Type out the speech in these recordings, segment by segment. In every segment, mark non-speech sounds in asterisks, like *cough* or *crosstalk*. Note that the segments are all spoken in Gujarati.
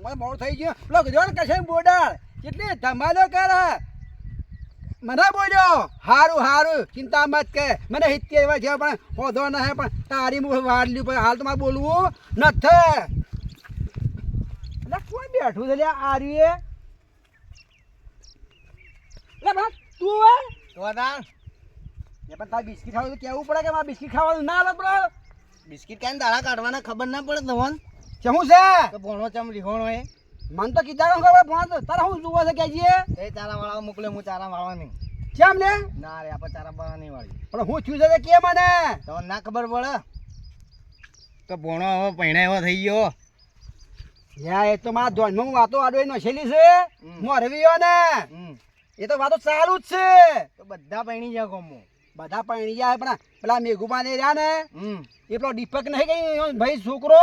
ગોમમાં મોડું થઈ ગયું. પેલો જોડ કશે બોડાળ કેટલી ધમાલો કરે. મને બોલ્યો હારું હારું ચિંતા મત કે મને હિત્ય એવા છે પણ હોધો ન હે પણ તારી મુખ વાડલી પર હાલ તો મારે બોલવું નથી. એટલે કોઈ બેઠું છે લ્યા આર્યે? એટલે બસ તું હે? તાણ એ પણ તારે બિસ્કિટ ખાવાનું તો કહેવું પડે કે મારે બિસ્કિટ ખાવાનું ના લે પડે બિસ્કિટ કાંઈ દાડા કાઢવાના ખબર ના પડે તમોન શું છે? તો ભણો ચમ રીહોણો એ? મન તો કીધા ખબર ભણો તારા શું જોવા છે કેજીએ એ? તારા વાળા મોકલે હું તારા વાળા નહીં કેમ લે? ના રે આપણે તારા વાળવા નહીં વાળી. પણ હું છું છે કે મને? તો ના ખબર પડે. તો ભણો હવે પૈણા એવો થઈ ગયો. યા એ તો મારા ધોનમાં હું વાતો આડો નશેલી છે. હું ને. એ તો વાતો ચાલુ જ છે. તો બધા પૈણી જાય ગમો. બધા પૈણી જાય પણ પેલા મેઘુબા ને રહ્યા ને એ પેલો દીપક નહીં એનો ભાઈ છોકરો?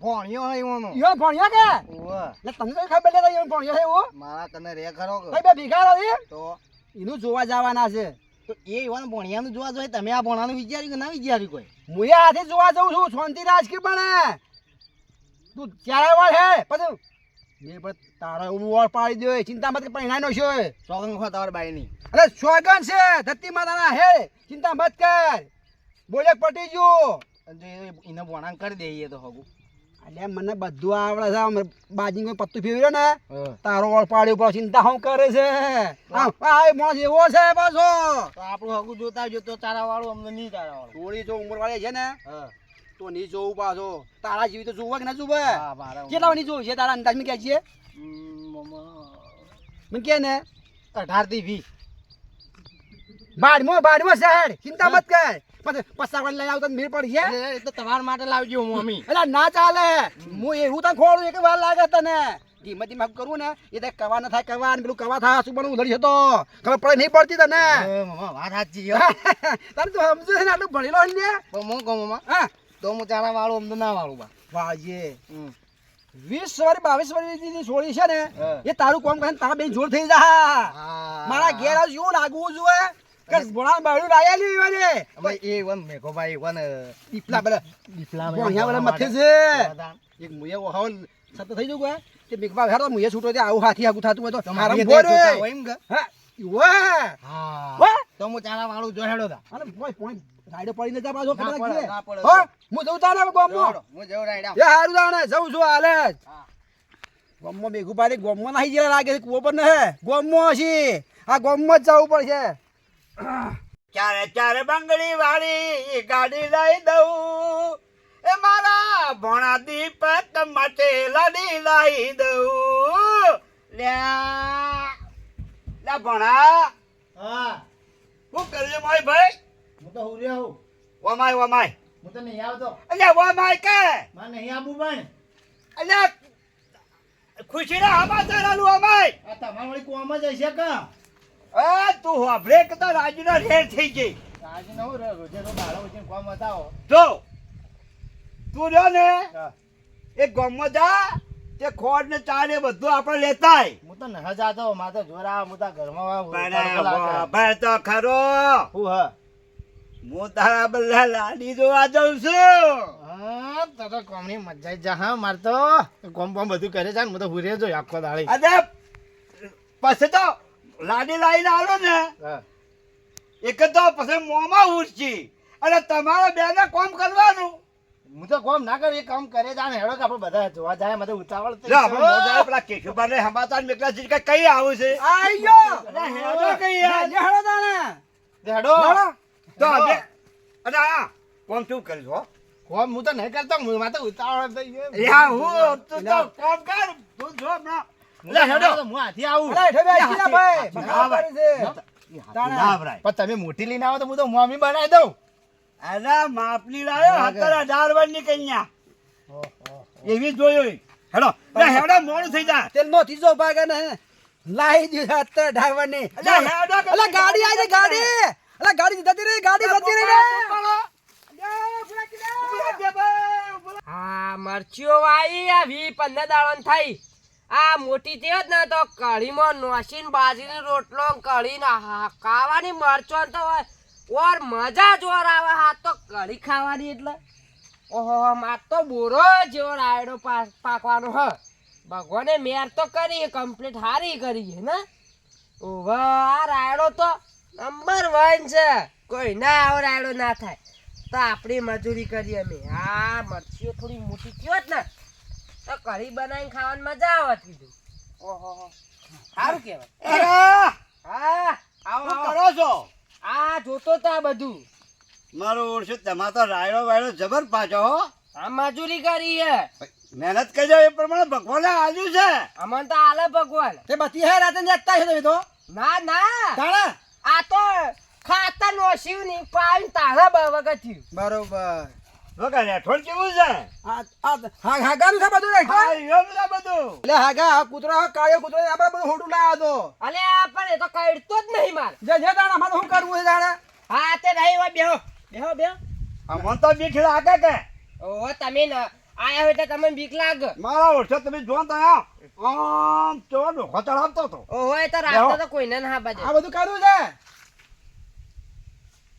ભણ્યો હે ઓનો યો ભણ્યો કે? ઓવે. એટલે તમને તો ખબર નથી યો ભણ્યો છે ઓ મારા તને રે ખરો કે. બે ભેગા રહી તો? એનું જોવા જવાના છે. તો એ એવાનું ભણિયાનું જોવા જોઈએ તમે આ ભણાનું વિચાર્યું કે ના વિચાર્યું કોઈ? હું હાથે જોવા જઉં છું શાંતિ રાજકી બને. તું ક્યારે વાળ હે? પછી મેં પણ તારા એવું વાળ પાડી દો ચિંતા મત પહેણાઈ નો છે. સોગંગ હો તમારા બાઈની. અરે સ્વાગન છે ધરતી માતાના હે. ચિંતા મત કર. બોલે પટી જો એને ભણાણ કરી દઈએ તો હગું. એટલે મને બધું આવડે છે. બાજી પત્તું ફેર્યો ને? તારો વાળ પાડી ઉપર ચિંતા હું કરે છે? આ માણસ એવો છે પાછો. આપણું હગું જોતા જોતો તારા વાળું અમને નહીં તારા વાળું થોડી જો ઉંમર વાળી છે ને તો નહીં જોવું પાછો. તારા જેવી તો જોવા કે ના જોવે? કેટલા નહીં જોવું? છે તારા અંદાજમાં કે છે મેં. મને કે ને અઢારથી વી બારમો બારમો શહેર. ચિંતા મત કર. પસાર લઈ આવતો મેળ પડી છે એટલે એ તો તમારા માટે લાવજો મમ્મી. એટલે ના ચાલે. હું એવું તને ખોડું એક વાર લાગે તને. ધીમે ધીમે આમ કરું ને એ તો કવા ના થાય કવા ને પેલું કવા થાય શું પણ ઉધડી હતો ખબર પડે નહીં પડતી તને. વાત સાચી. તને *laughs* તું સમજુ ને આટલું ભણેલો છે ને? હું કહું મમ્મા હા. તો હું ચારા વાળું અમને ના વાળું બા વાજે વીસ વાળી બાવીસ વાળી છોડી છે ને એ તારું કોમ કરે તારા બેન જોર થઈ જા. મારા ઘેર આવું એવું લાગવું જોઈએ. કે ભણા બાળું લાયા એ વન મેઘોભાઈ વન દીપલા બધા. દીપલા ભણ્યા બધા મથે છે. એક મુએ હાવ સત થઈ જવું ગયા કે મેઘબા હેરો મુએ છૂટો તે આવું હાથી આગું થાતું હોય તો આરામ બોલ હા વાહ હા. વાહ તો હું ચારા વાળું જો તા. અને પોઈ પોઈ રાઈડે પડીને જા પાછો પડે. હો હું જઉં તારે ગોમમાં. હું જઉં રાઈડ એ હારું જાણે જઉં છું હાલે જ. હા. ગોમમાં મેઘુભાઈ ગોમમાં નાહી જેલા લાગે છે કુવો પર ને ગોમમાં હશી. આ ગોમમાં જ જવું પડશે. ચારે ચારે બંગડી વાળી ગાડી લઈ દઉં. એ મારા ભણા દીપક માટે લડી લઈ દઉં. લ્યા લ્યા ભણા. હા. શું કરજો મારી ભાઈ? હું તો હું ઓમાય ઓમાય. હું તો નહીં આવતો. અલ્યા વમાય કે? મારે નહીં આવવું પણ. અલ્યા ખુશીના આમાં આલું અમાય તમારી વળી કોમ જ હશે કે? એ તું કે તો રાજુના ઢેર થઈ ગઈ. આજે નવું રોજે તો દાડો વચ્ચે કોમ બતાવો. જો તું રહ્યો ને એ ગામમાં જા તે ખોડ ને ચા ને બધું આપણે લેતા હું તો નહ જાતો મારે જોર હું તો ઘરમાં ભાઈ તો ખરો. હું હા. હું તારા બધા લાડી જોવા જાઉં છું. હા તો તો કોમની મજા જ હા મારે તો કોમ કોમ બધું કરે છે ને હું તો હુરે જો આખો પછી તો લાડી લાઈને આવો ને એક તો પછી મોંમાં ઉઠશી અને તમારા બેને કોમ કરવાનું. હું તો કોમ ના કરું એ કામ કરે છે હેડો કે આપણે બધા જોવા જાય મને ઉતાવળ પેલા કેશુભાઈને સમાચાર મોકલ્યા છે કે કઈ આવું છે? આઈ હેડો કઈ યાર. હેડો તાણે. હેડો. તો હેડો. અને આ કોમ શું કરીશ હો કોમ હું તો નહીં કરતો હું મારે ઉતાવળ થઈ ગયો હું તું તો કોમ કર તું જો હમણાં. લે હેડો. હું હાથી આવું. અરે હેઠે બેસી ભાઈ બગાડ છે. તાણે. ના ભરાય. પણ તમે મોટી લઈને આવો તો હું તો મોમી બનાવી દઉં. અરે માપલી લાયો હતર અઢાર વર્ષની કન્યા એવી જોયો હેડો લે હેડો મોડું થઈ જા તેલ નો ત્રીજો ભાગે ને લાઈ દીધા હતર અઢારની. અલે ગાડી આવી ગાડી. અલે ગાડી જતી રહી ગાડી જતી રહી. હા મરચીઓ વાઈ આ વી પંદર દાડો થઈ આ મોટી થયો જ ને, તો કઢીમાં નોસીન બાજીનો રોટલો કઢીને ખાવાની મરચો તો હોય, ઓર મજા જોર આવે, હા તો કઢી ખાવાની એટલે. ઓહો, માર તો બોરો જેવો રાયડો પાકવાનો, હ. ભગવાને મેર તો કરી કમ્પ્લીટ હારી કરી છે, ને? ઓહો, આ રાયડો તો નંબર વન છે. કોઈ ના આવો રાયડો ના થાય. તો આપણી મજૂરી કરીએ અમે. આ મરચીઓ થોડી મોટી થયો જ ને. તો કઢી બનાવીને ખાવાની મજા આવે કીધું. ઓહો સારું કહેવાય. અરે, હા આવો કરો છો? આ જોતો તો આ બધું. મારું ઓળશું તમારે તો રાયડો વાયડો જબર પાછો હો. આ મજૂરી કરી હે મહેનત કરજો એ પ્રમાણે ભગવાને આજુ છે. અમન તો આલે ભગવાન. તે બતી હે રાતે નેતા છે તો? ના ના. આ તો ખાતર નો શિવની પાણી તારા થયું. બરોબર. હેઠળ કેવું છે? આ આ હાગાનું છે બધું બધા. એટલે હાગા આ કૂતરો કાળ્યો કૂતરો આપણે બધું હોટું લાવ્યો તો. અલે પણ એ તો કઈડતો જ નહીં માર. જે જે દાણા મારે શું કરવું છે દાણા હા તે નહીં હોય બેહો. બેહો બેહો. અમન તો બીક લાગે કે. ઓહો તમે ન આયા હોય તો તમે બીક લાગ. મારા ઓળખો તમે જોન તો આમ ચો ડોખો ચડાવતો હતો. ઓહો એ તો રાસ્તો તો કોઈને ના બાજે આ બધું કાઢવું છે?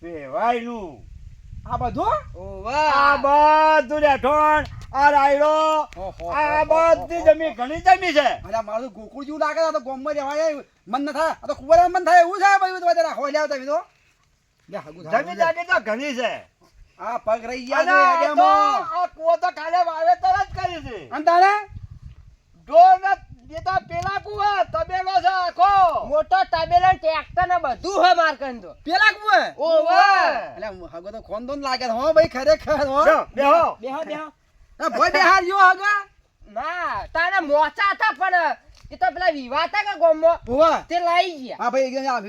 વેવાયનું આ બધું? આ બધું રેઠોણ આ રાયડો આ બધી જમી ઘણી જમી છે. અરે મારું તો ગોકુળ જેવું લાગે આ તો ગોમમાં રહેવાય મન ન થાય આ તો કુંવર મન થાય એવું છે ભાઈ તમે રાખો લ્યાવ તમે તો જમી જાગે તો ઘણી છે. આ પગ રહી ગયા છે આ કૂવો તો કાલે વાવેતર જ કરી છે. અને તારે ઢોર ને એ તો પેલા કૂવા તબેલો છે મોટો તબેલો ટ્રેક્ટર ને બધું હે માર કંદો પેલા કુંવર ઓહો એટલે હગો તો ખોંદોન લાગે છે, હો ભાઈ ખરેખર હો. બેહો. બેહો બેહો આ ભોય બેહાર જો હાગા. ના તારા મોચા હતા પણ એ તો પેલા વિવાહ હતા કે ગોમો? ભુવા તે લઈ ગયા. હા ભાઈ એકદમ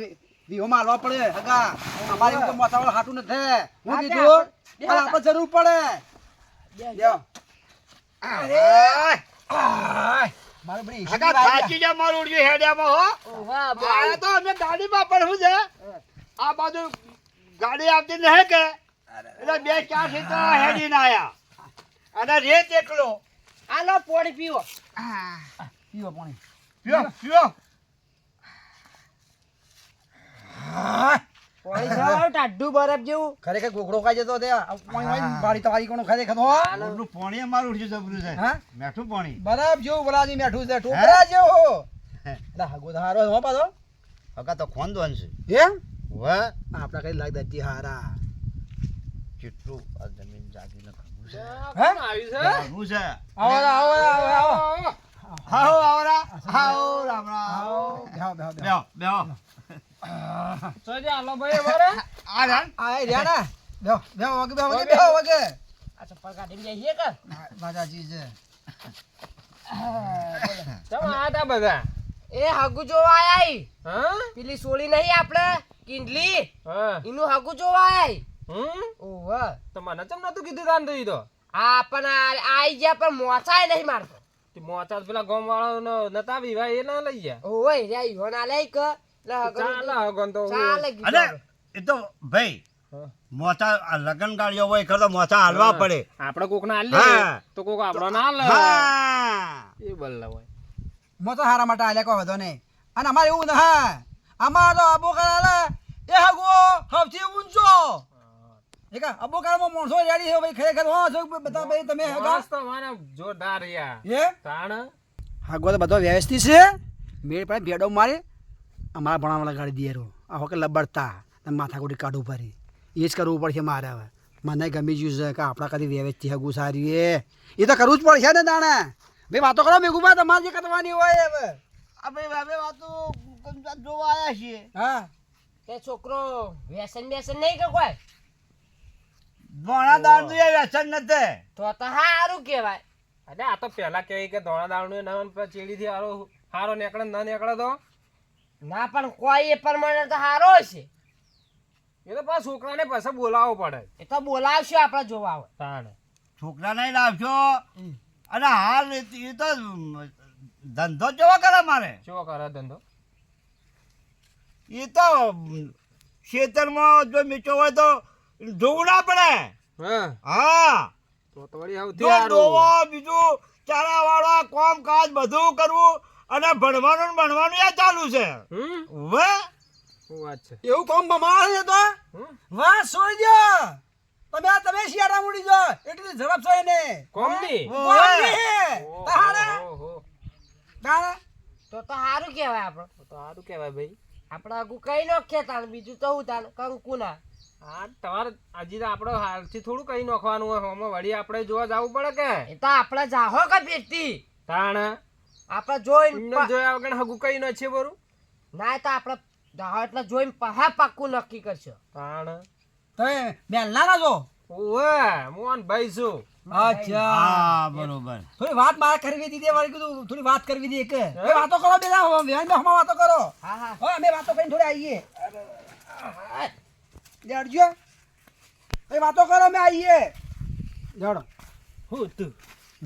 વીહો મારવા પડે હગા. અમારી તો મોસાવાળો હાટું નથી. હું હા, તે કીધું પણ આપણે જરૂર પડે. લ્યો. આય, આય, મારું બધી ઈસી હગા થાકી ગયા મારું ઉડ્યું હેડિયામાં હો? ઓહો તો અમે ગાડીમાં પણ છે. આ બાજુ ગાડી આવતી નહીં કે? એટલે બે ચાર સીટર હેડીને આયા. અને રેત એકલો. આલો પોણી પીવો. પીવો પાણી. પોણી સાવ ટાઢું બરફ જેવું. ખરેખર ગોગડો ખાઈ જતો તે. આ પાણી વાળી બારી તો વાળી કોણ ખરેખર પાણી અમારું ઉઠ્યું જબરું છે. હા? મેઠું પાણી. બરાબર જેવું બરાજી મેઠું છે ટોપરા જેવો. એટલે હાગો હારો હો પાછો. હગા તો ખોંદવાનું છે. એમ વાહ આપડા કઈ લાગ દતી હારા. કેટલું આ જમીન જાગીને ખબર છે. હે ખબર છે? આવો આવો આવો આવો આવો. આવો રામ આવો રામ બેહો બેહો. બેહો બેહો. સોજે આલો ભાઈ બરે આ રાન. આ એ વગે વગે વગે. આ ચપ્પલ કે? છે. બધા. હગુ જોવા આઈ હા? પેલી સોળી નહીં આપણે? કિંડલી? એનું હગુ જોવા આઈ હમ? ઓહ તો મને ચમ નતું કીધું તાન તો ઈ તો? આ પણ આઈ ગયા પણ મોચાય નહીં મારતો. તે મોચા પેલા ગામ વાળો નતા વિવાહ એ ના લઈ ગયા? ઓય રે ઈવો ના લઈ કે. તો એ તો ભાઈ. મોચા લગન ગાડીઓ હોય ખરો મોચા હાલવા પડે. આપણે કોક ના હાલે. તો કોક આપણો ના હાલે. એ બલ્લા હોય. મો હારા માટે આલ્યા કોઈ વધો નહીં. અને અમારે એવું ના હા. અમાર તો અબો કરાલે એ હગો હવથી ઊંચો. એક અબો કરામાં માણસો રેડી છે ભાઈ ખરેખર હો છો બતા ભાઈ તમે હગા? મસ્ત મારા જોરદાર યાર એ તાણ? હાગો તો બધો વ્યવસ્થિત છે. મેળ પર ભેડો મારે. અમારા ભણાવવા ગાડી દઈએ રો. આ હોકે લબડતા. ને માથા કોટી કાઢવું પડે. એ જ કરવું પડશે મારે હવે. મને ગમી ગયું છે કે આપણા કદી વ્યવસ્થિત હગું સારી એ. એ તો કરવું જ પડશે ને તાણે. ભાઈ વાતો કરો મેઘુબા તમારે જે કરવાની હોય હવે. આપણે હવે વાતો જોવા આવ્યા છીએ. હા. તે છોકરો વ્યસન વ્યસન નહીં કે કોઈ? ભોણા દાળ એ વ્યસન નથી. તો તો સારું કહેવાય. અરે આ તો પેલા કહેવાય કે ધોળા દાવણું ના ચેડી થી હારો હારો નીકળે ન નીકળે તો? ના પણ કોઈ એ પ્રમાણે તો હારો છે. એ તો પાછા છોકરાને પાછા બોલાવવો પડે. એ તો બોલાવશે આપણે જોવા આવે તાણે. છોકરાને લાવશો? અને હાલ એ એ તો ધંધો જોવો કરે મારે? ચેવો કરે ધંધો? એ તો ખેતરમાં જો મીઠો હોય તો જોવું ના પડે. હા. હા. તો તો વળી બીજું ચારા વાળા કોમ કાજ બધું કરવું અને ભણવાનું ભણવાનું યા ચાલુ છે? વે? વાત છે? એવું કોમ બમાળ છે તો? વા વાહ જો દો. તમે આ તમે શિયાળા ઉડી જો એટલી ઝડપ છે ને. કોમની? કોમની. તારે ઓહો. તો તો સારું કહેવાય આપણે. તો સારું કહેવાય ભાઈ. આપણે આગું કઈ નાખીએ તાર બીજું તો હું તાર કંકુના. હા તમારે હજી તો આપણે હાલથી થોડું કઈ નાખવાનું હોય. હોમાં વળી આપણે જોવા જવું પડે કે? એ તો આપણે જાહો કે ભેટતી તાણ? આપણે જોઈને જોયા વગર હગુ કઈ ન છે બરું ના તો આપણે જાહો એટલે જોઈને પહા પાક્કું નક્કી કરશો. તાણ. તમે બે ના જો ઓએ મોહન ભાઈ છું. અચ્છા. બરોબર. થોડી વાત મારે કરવી દીધી વળી કીધું થોડી વાત કરવી દી એક. વાતો કરો બેલા વેણમાં વાતો કરો. હા હા. હા અમે વાતો કરીને થોડી આવીએ. લેડજો એ વાતો કરો અમે આવીએ. લેડો હું તું.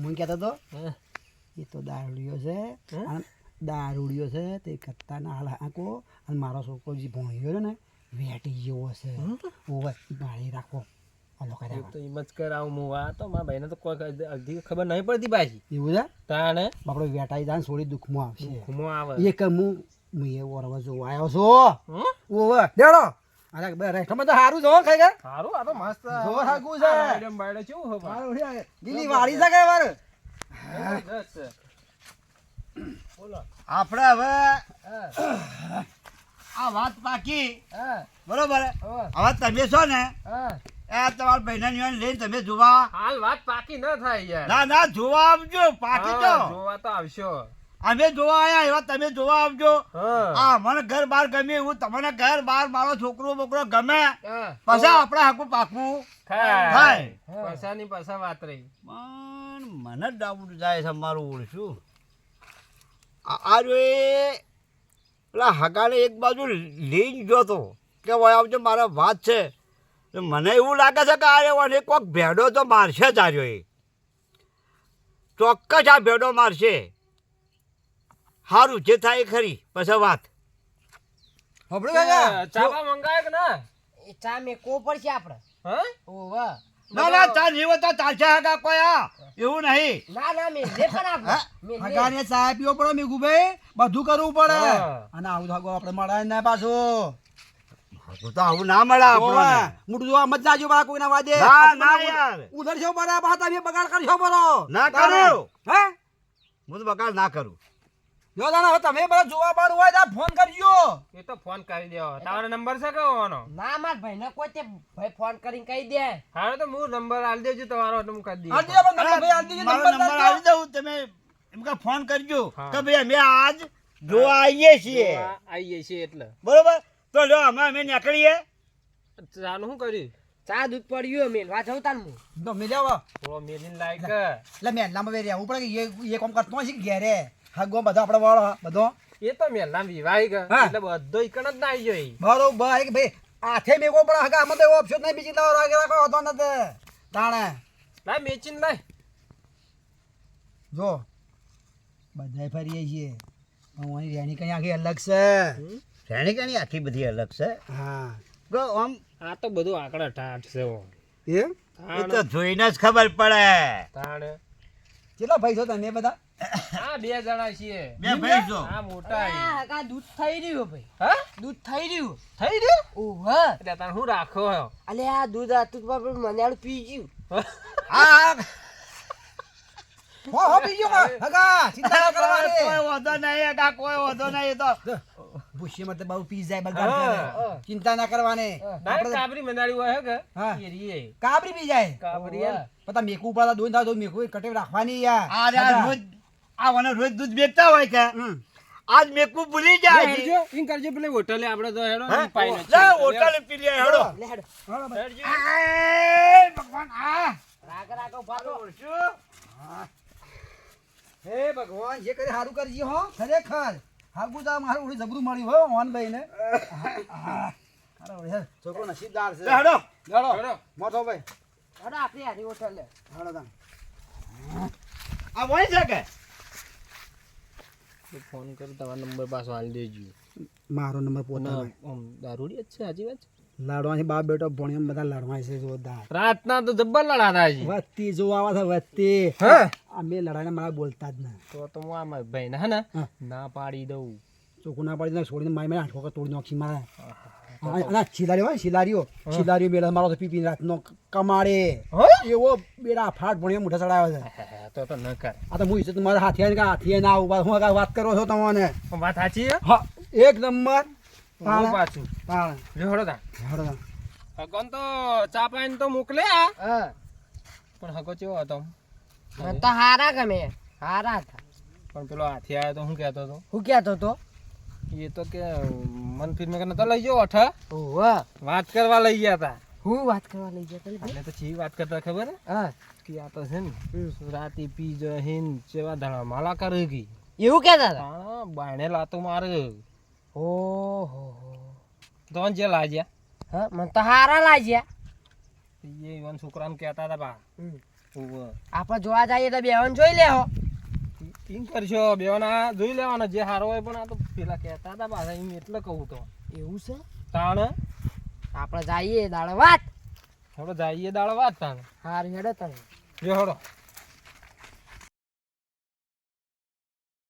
હું કહેતો તો? હે? એ તો દારૂડિયો છે. દારૂડિયો છે તે કત્તા ના હાલ અને મારો છોકરો જે ભણ્યો છે ને વેટી જેવો છે. ઓવે પાણી રાખો આ લોકો તો એમ જ કરાવ મુવા તો. મારા ભાઈને તો કોઈ અડધી ખબર નહીં પડતી પાછી. એવું છે? તાણે? બાપડો વેટાઈ જાય થોડી દુઃખમાં આવશે. ઘૂમો આવે. એક હું હું એ ઓરવા જોવા આવ્યો છું. હમ? દેડો. અરે બે રેસ્ટોમાં તો સારું જો ખાઈ ગયા. સારું આ તો મસ્ત જોર હાગું છે. બાયડે કેવું વાળી છે કે વાર? આપણે હવે આ વાત પાકી. બરોબર? હવે તમે છો ને? એ તમારા બહેના લઈને તમે જોવા. હાલ વાત પાકી ન થાય યાર. ના ના જોવા આવજો પાકી તો જોવા તો આવશો. અમે જોવા આયા એવા તમે જોવા આવજો. હા. આ મને ઘર બાર ગમે એવું તમને ઘર બાર મારો છોકરો બોકરો ગમે. હા. પછી આપણે હાકું પાકું. થાય. પૈસાની પૈસા વાત રહી. મને ડાબું જાય છે મારું ઓળશું આ આ જો એ પેલા હગાને એક બાજુ લઈને ગયો હતો કે ભાઈ આવજો મારા વાત છે. તો મને એવું લાગે છે કે આ એવાને કોઈક ભેડો તો મારશે જ આર્યો એ. ચોક્કસ આ ભેડો મારશે. સારું જે થાય એ ખરી. પછી વાત. હબળું કાકા ચાપા મંગાય કે ના? એ ચા પડશે આપણે હા? ઓવા ના ના તાર જેવો તો ચાલશે હગા કોયા એવું નહીં. ના ના મેલે પણ આપણે મેલે. હગાને ચા પીવો પડે મેઘુભાઈ બધું કરવું પડે. અને આવું થાગો આપણે મળે ના પાછું. તો આવું ના મળે મોટું જોવા મત જાજો બા કોઈના વાદે. ના ના યાર ઉધર છો બરા બા તમે બગાડ કરશો બરો ના કરો. હે? હું તો બગાડ ના કરું. જો દાણા હવે તમે બધા જોવા બાર હોય તો ફોન કરજો. એ તો ફોન કરી દેવો. તારો નંબર છે કયો ઓનો? ના માર ભાઈને કોઈ તે ભાઈ ફોન કરીને કહી દે. હારો તો હું નંબર આલ દેજો તમારો એટલે હું કરી દઈએ આલ દેજો નંબર ભાઈ આલ દેજો નંબર. આવી દઉં તમે એમ કે ફોન કરજો. કે ભાઈ અમે આજ જોવા આવીએ છીએ. આ આઈએ છીએ એટલે. બરોબર? તો જો અમે અમે નીકળીએ. ચાલુ શું કર્યું ચા દૂધ પડ્યું મેલવા જવું તાર હું. તો મિલ્યા થોડો મેલીને લાયક એટલે મેલામાં બે રહેવું પડે કે એ કામ કરતો હશે કે ઘેરે ગો બધા આપણે વાળો બધો. એ તો મેલના વિવાહિક ગયો. એટલે બધો ઈકણ જ ના આવી મારો બરોબર કે ભાઈ આથે મેકો પડે હગા આમાં તો એવો ઓપ્શન નહીં બીજી લાવ રાગે રાખો હતો ન તે તાણે. લાય મેચીન લાય જો બધાય ફરીએ છીએ. પણ અહીં રેણી કઈ આખી અલગ છે. રેણી કઈ આખી બધી અલગ છે? હા. ગો આમ. આ તો બધું આંકડા ટાટ છે ઓ એ તો જોઈને જ ખબર પડે. તાણે. કેટલા ભાઈ છો તમે બધા? આ બે જણા છીએ. બે ભાઈ છો આ મોટા આ ઈ. દૂધ થઈ રહ્યું ભાઈ. હા? દૂધ થઈ રહ્યું. થઈ ગયું ઓવા એટલે તાણ હું રાખો હો. અલે આ દૂધ આતું તો મને આડું પી ગયું. હા. હો હો બીજો હગા ચિંતા ના કરવાની. કોઈ વાંધો નહીં હગા કોઈ વાંધો નહીં તો. ભૂસી મત બહુ પી જાય બગાડ ચિંતા ના કરવાને. કાબરી મંદાડી હોય કે? હા. એ કાબરી પી જાય. કાબરી પતા મેકુ ઉપર દોન થાય તો મેકુ કટે રાખવાની યાર. આ રોજ આ મને રોજ દૂધ બેચતા હોય કે. આજ મેકું ભૂલી જાય હેડજો કરજો, ઈમ કરજો પેલી હોટલે આપણે તો હેડો હે? ઈ પાઈને લે, છે. હોટલે પી લે, હેડો. લે હેડો હેડજો. આય, ભગવાન, આ. રાગ રાગો ભાગો હે ભગવાન જે કરે હારું કરજી હો ખરેખર હાગુ જા મારું ઉડી જબરું મળ્યું હો મોહન ભાઈ ને છોકરો નસીબદાર છે લે, હેડો. હેડો. મોટો ભાઈ હેડો આપણી હારી હોટલ હેડો તાન. આ વોઈ છે કે? તો ફોન કર તમારો નંબર પાછો આલી દેજો. મારો નંબર અને પોતા ભાઈ. આમ દારૂડી જ છે હાજી વાત? છે? બાપ બેટો ભણ્યો બધા લડવા છે જોરદાર. રાતના તો જબ્બર લડાતા છે વત્તી જો આવે છે હા? અમે લડાઈને મારા બોલતા જ ના. તો તો હું આમાં ભાઈ ના? ને ના પાડી દઉં. ચોખ્ખું ના પાડી દે, છોડીને મારી મારી આંખો તોડી નાખી મારે. ના શિલારીઓ હોય શિલારીઓ. શિલારીઓ મેળા મારો તો પીપી રાતનો કમાડે. એવો બેડા ફાટ ભણ્યા મોઢા ચડાવે છે. હે, તો તો ન કર. આ તો હું ઈજ્જત તમારા હાથે કે હાથીએ ના ઊભા હું કાંઈ વાત કરો છો તમને? પણ વાત સાચી હા એક નંબર. હું પાછું. પાણ લ્યો હળો તા હેડો હગન તો ચા પાઈને તો મોકલ્યા હા. પણ હગો ચેવો હતો? મને તો હારા ગમે. હારા હતા. પણ પેલો હાથી આવ્યો તો હું કહેતો હતો? હું કહેતો તો એ તો કે મન ફિલ્મ કે તો લઈ ગયો અઠા. ઓહો. વાત કરવા લઈ ગયા હતા હું વાત કરવા લઈ ગયા એટલે તો ચી વાત કરતા ખબર હે. હા કે આ તો છે ને રાતે પી જહીન જેવા ધાણા માલા કરે ગઈ એવું કહેતા હતા? હા બાણે લાતો મારે. ઓહો તો જે લાજ્યા હા મને તો હારા લાજ્યા એ ઈવન છોકરાને કહેતા હતા બા. આપણે જોવા જઈએ તો બેવન જોઈ લેહો એમ કરશો બેવાના જોઈ લેવાના જે હારો હોય પણ આ તો પેલા કહેતા હતા પાછા એમ એટલે કહું તો. એવું છે? તાણ? આપણે જઈએ દાડો વાત. હવે જઈએ દાળ વાત તાણ હારું હેડો તમે જો હળો